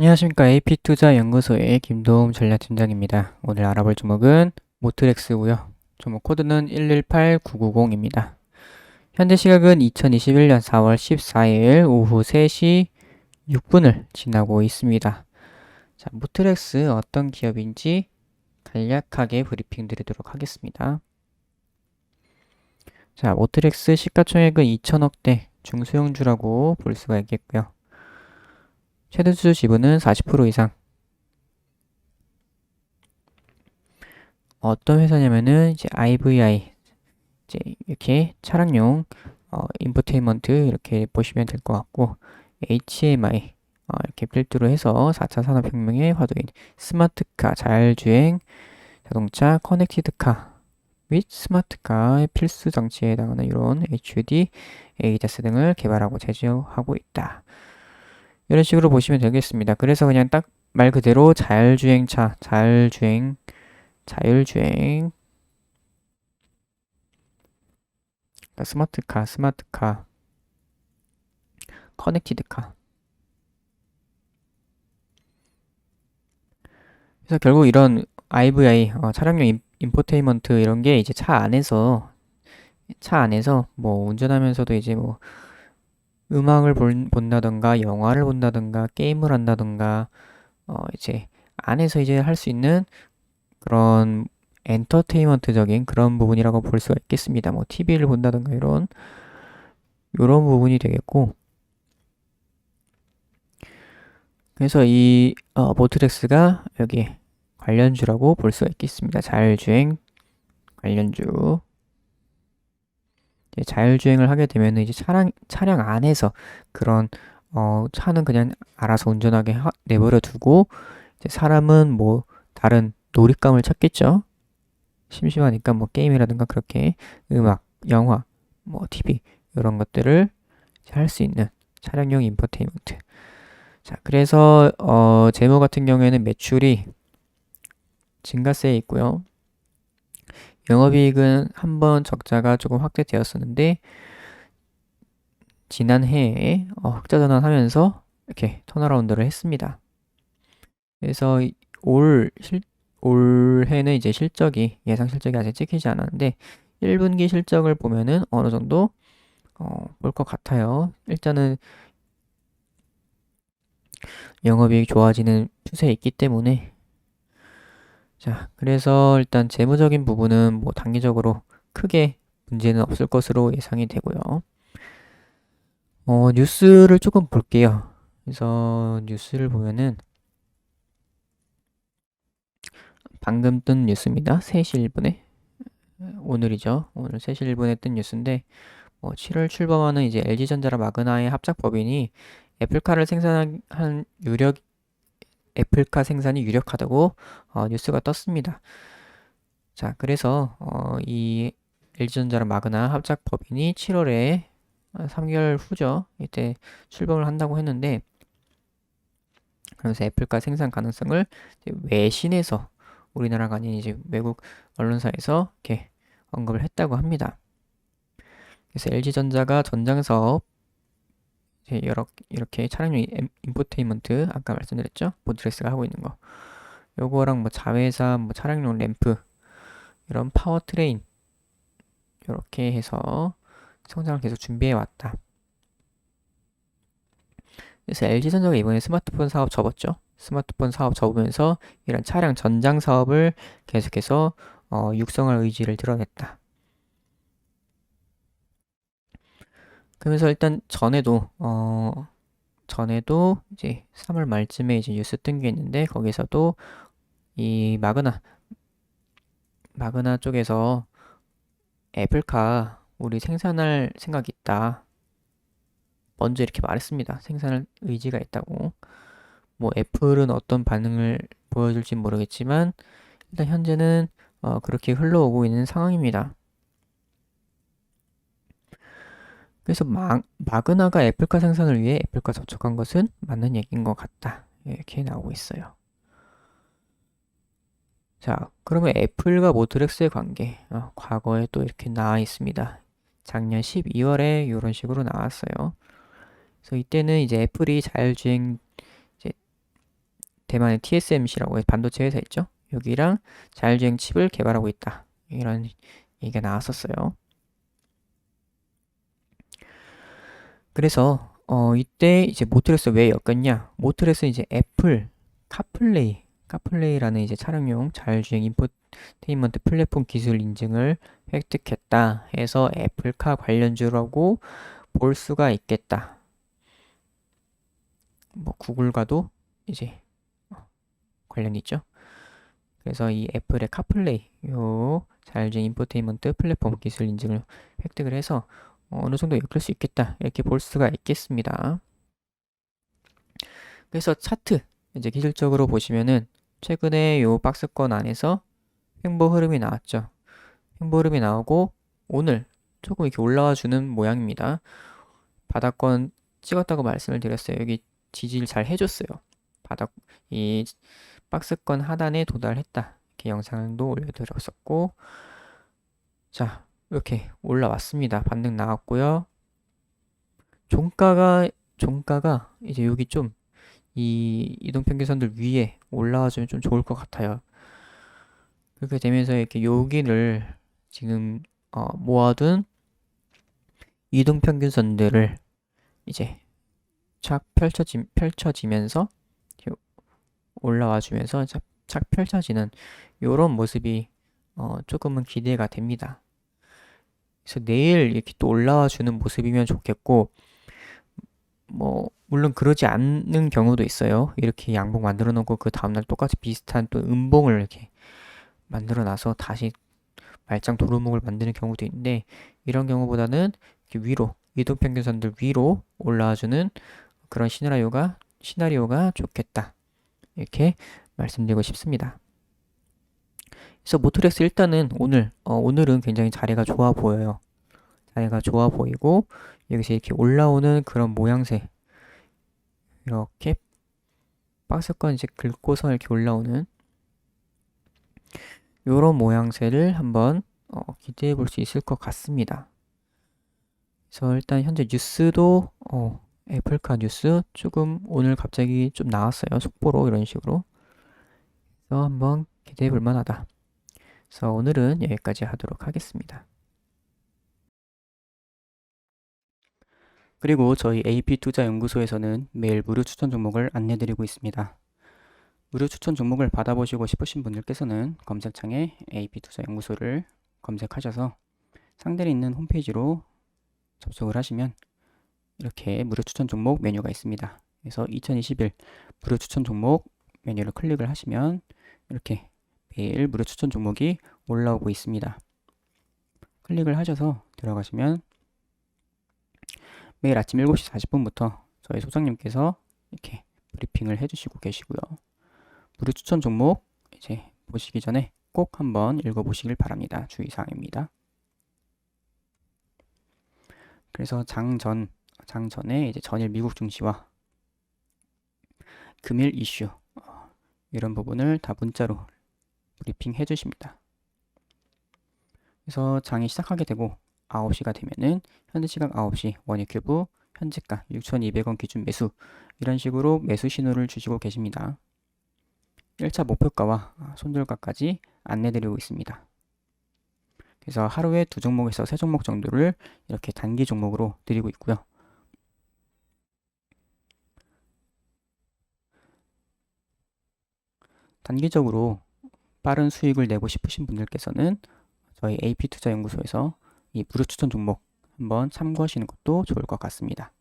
안녕하십니까. AP투자연구소의 김도움 전략팀장입니다. 오늘 알아볼 종목은 모트렉스고요. 종목 코드는 118990입니다. 현재 시각은 2021년 4월 14일 오후 3시 6분을 지나고 있습니다. 자, 모트렉스 어떤 기업인지 간략하게 브리핑 드리도록 하겠습니다. 자, 모트렉스 시가총액은 2천억대 중소형주라고 볼 수가 있겠고요. 최대주 지분은 40% 이상. 어떤 회사냐면은 이제 IVI 이제 이렇게 차량용 어, 인포테인먼트 이렇게 보시면 될 것 같고 HMI 어, 이렇게 필두로 해서 4차 산업혁명의 화두인 스마트카, 자율주행 자동차, 커넥티드카 및 스마트카의 필수 장치에 해당하는 이런 HUD, ADAS 등을 개발하고 제조하고 있다. 이런 식으로 보시면 되겠습니다. 그래서 그냥 딱 말 그대로 자율주행차, 자율주행, 자율주행, 그러니까 스마트카, 스마트카, 커넥티드카. 그래서 결국 이런 IVI, 어, 차량용 인, 인포테인먼트 이런 게 이제 차 안에서 차 안에서 뭐 운전하면서도 이제 뭐 음악을 본, 본다던가 영화를 본다던가 게임을 한다던가 어 이제 안에서 이제 할 수 있는 그런 엔터테인먼트적인 그런 부분이라고 볼 수가 있겠습니다. 뭐 TV를 본다던가 이런 이런 부분이 되겠고 그래서 이 어, 모트렉스가 여기 관련주라고 볼 수가 있겠습니다. 자율주행 관련주 자율주행을 하게 되면 이제 차량 차량 안에서 그런 어 차는 그냥 알아서 운전하게 하, 내버려 두고 이제 사람은 뭐 다른 놀잇감을 찾겠죠. 심심하니까 뭐 게임이라든가 그렇게 음악, 영화, 뭐 TV 이런 것들을 할 수 있는 차량용 인포테인먼트. 자, 그래서 어 제모 같은 경우에는 매출이 증가세에 있고요. 영업이익은 한 번 적자가 조금 확대되었었는데 지난해에 어, 흑자 전환하면서 이렇게 턴어라운드를 했습니다. 그래서 올 실, 올해는 이제 실적이 예상 실적이 아직 찍히지 않았는데 1분기 실적을 보면은 어느 정도 어, 볼 것 같아요. 일단은 영업이익 좋아지는 추세에 있기 때문에 자, 그래서 일단 재무적인 부분은 뭐 단기적으로 크게 문제는 없을 것으로 예상이 되고요. 어, 뉴스를 조금 볼게요. 그래서 뉴스를 보면은 방금 뜬 뉴스입니다. 3시 1분에 오늘이죠. 오늘 3시 1분에 뜬 뉴스인데 뭐 7월 출범하는 이제 LG전자랑 마그나의 합작 법인이 애플카를 생산한 유력 애플카 생산이 유력하다고 어, 뉴스가 떴습니다. 자, 그래서 어, 이 LG전자랑 마그나 합작 법인이 7월에 3개월 후죠. 이때 출범을 한다고 했는데 그러면서 애플카 생산 가능성을 외신에서 우리나라가 아닌 이제 외국 언론사에서 이렇게 언급을 했다고 합니다. 그래서 LG전자가 전장 사업 여러 이렇게 차량용 인포테인먼트 아까 말씀드렸죠? 보드레스가 하고 있는 거. 요거랑 뭐 자회사 뭐 차량용 램프 이런 파워트레인 이렇게 해서 성장을 계속 준비해 왔다. 그래서 LG전자가 이번에 스마트폰 사업 접었죠? 스마트폰 사업 접으면서 이런 차량 전장 사업을 계속해서 어, 육성할 의지를 드러냈다 그러면서 일단 전에도 어 전에도 이제 3월 말쯤에 이제 뉴스 뜬 게 있는데 거기서도 이 마그나 마그나 쪽에서 애플카 우리 생산할 생각이 있다. 먼저 이렇게 말했습니다. 생산할 의지가 있다고. 뭐 애플은 어떤 반응을 보여줄지 모르겠지만 일단 현재는 어, 그렇게 흘러오고 있는 상황입니다. 그래서 마, 마그나가 애플카 생산을 위해 애플카 접촉한 것은 맞는 얘기인 것 같다. 이렇게 나오고 있어요. 자, 그러면 애플과 모트렉스의 관계. 어, 과거에 또 이렇게 나와 있습니다. 작년 12월에 이런 식으로 나왔어요. 그래서 이때는 이제 애플이 자율주행 이제 대만의 TSMC라고 해서 반도체 회사 있죠. 여기랑 자율주행 칩을 개발하고 있다. 이런 얘기가 나왔었어요. 그래서 어, 이때 이제 모트레스 왜 엮였냐? 모트레스 이제 애플 카플레이 카플레이라는 이제 차량용 자율주행 인포테인먼트 플랫폼 기술 인증을 획득했다 해서 애플카 관련주라고 볼 수가 있겠다. 뭐 구글과도 이제 관련이 있죠. 그래서 이 애플의 카플레이 요 자율주행 인포테인먼트 플랫폼 기술 인증을 획득을 해서 어느 정도 엮을 수 있겠다 이렇게 볼 수가 있겠습니다. 그래서 차트 이제 기술적으로 보시면은 최근에 요 박스권 안에서 횡보 흐름이 나왔죠. 횡보 흐름이 나오고 오늘 조금 이렇게 올라와 주는 모양입니다. 바닥권 찍었다고 말씀을 드렸어요. 여기 지지를 잘 해줬어요. 바닥 이 박스권 하단에 도달했다. 이렇게 영상도 올려드렸었고 자 이렇게 올라왔습니다. 반등 나왔고요. 종가가 종가가 이제 여기 좀 이 이동 평균선들 위에 올라와 주면 좀 좋을 것 같아요. 그렇게 되면서 이렇게 여기를 지금 어, 모아둔 이동 평균선들을 이제 착 펼쳐지, 펼쳐지면서 올라와 주면서 착, 착 펼쳐지는 이런 모습이 어, 조금은 기대가 됩니다. 그래서 내일 이렇게 또 올라와 주는 모습이면 좋겠고 뭐 물론 그러지 않는 경우도 있어요. 이렇게 양봉 만들어 놓고 그 다음날 똑같이 비슷한 또 음봉을 이렇게 만들어 놔서 다시 말짱 도루묵을 만드는 경우도 있는데 이런 경우보다는 위로 이동평균선들 위로 올라와주는 그런 시나리오가 시나리오가 좋겠다 이렇게 말씀드리고 싶습니다. 그래서 모트렉스 일단은 오늘 어, 오늘은 굉장히 자리가 좋아 보여요. 자리가 좋아 보이고 여기서 이렇게 올라오는 그런 모양새 이렇게 박스권 이제 긁고서 이렇게 올라오는 이런 모양새를 한번 어, 기대해 볼 수 있을 것 같습니다. 그래서 일단 현재 뉴스도 어, 애플카 뉴스 조금 오늘 갑자기 좀 나왔어요. 속보로 이런 식으로. 그래서 한번 기대해 볼 만하다. 그래서 오늘은 여기까지 하도록 하겠습니다. 그리고 저희 AP투자연구소에서는 매일 무료 추천 종목을 안내드리고 있습니다. 무료 추천 종목을 받아보시고 싶으신 분들께서는 검색창에 AP투자연구소를 검색하셔서 상단에 있는 홈페이지로 접속을 하시면 이렇게 무료 추천 종목 메뉴가 있습니다. 그래서 2021 무료 추천 종목 메뉴를 클릭을 하시면 이렇게 매일 무료 추천 종목이 올라오고 있습니다. 클릭을 하셔서 들어가시면 매일 아침 7시 40분부터 저희 소장님께서 이렇게 브리핑을 해주시고 계시고요. 무료 추천 종목 이제 보시기 전에 꼭 한번 읽어보시길 바랍니다. 주의사항입니다. 그래서 장전, 장전에 이제 전일 미국 증시와 금일 이슈 어, 이런 부분을 다 문자로 브리핑 해주십니다. 그래서 장이 시작하게 되고 9시가 되면은 현재 시각 9시 원유 큐브 현재가 6,200원 기준 매수 이런 식으로 매수 신호를 주시고 계십니다. 1차 목표가와 손절가까지 안내드리고 있습니다. 그래서 하루에 두 종목에서 세 종목 정도를 이렇게 단기 종목으로 드리고 있고요. 단기적으로 빠른 수익을 내고 싶으신 분들께서는 저희 AP투자연구소에서 이 무료 추천 종목 한번 참고하시는 것도 좋을 것 같습니다.